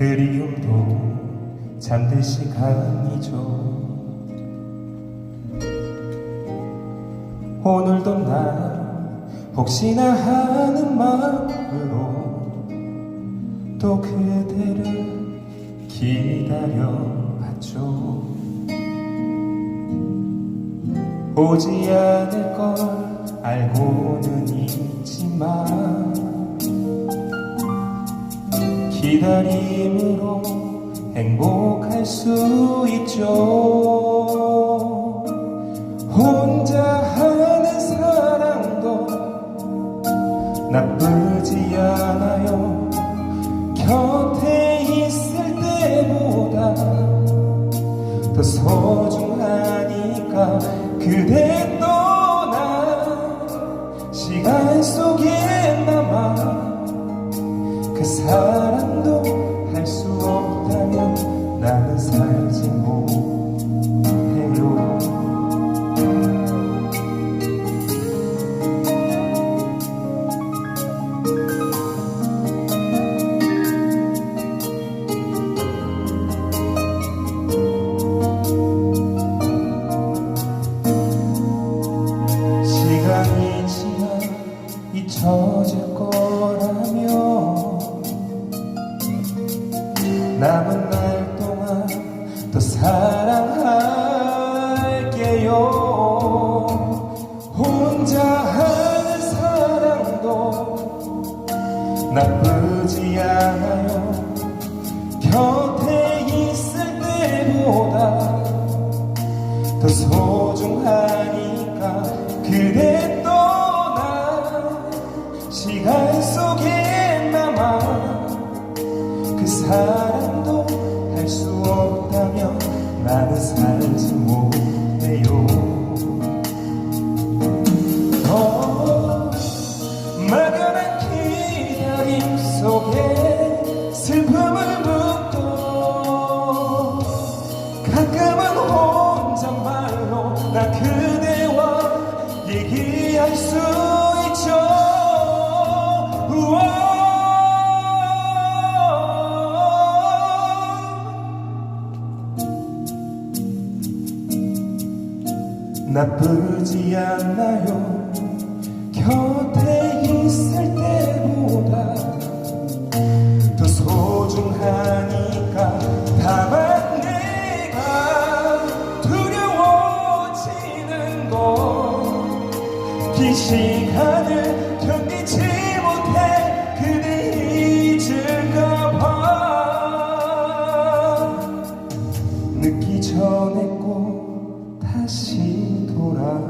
그리움도 잠들 시간이죠. 오늘도 날 혹시나 하는 마음으로 또 그대를 기다려봤죠. 오지 않을 걸 알고는 있지만 기다림으로 행복할 수 있죠. 혼자 하는 사랑도 나쁘지 않아요. 곁에 있을 때보다 더 소중하니까 그대 그 사랑도 남은 날 동안 더 사랑할게요. 혼자 하는 사랑도 나쁘지 않아요. 곁에 있을 때보다 더 소중하니까 그대 떠나 시간 속에 남아 그 없다면 나는 살지 못해요. 어, 막연한 기다림 속에 슬픔을 묻고 가끔은 혼잣말로 나 그대와 얘기할 수 나쁘지 않나요. 곁에 있을 때보다 더 소중하니까 다만 내가 두려워지는 건긴 시간을 견디지 못해 그대 잊을까봐. 늦기 전에 꼭 다시 돌아와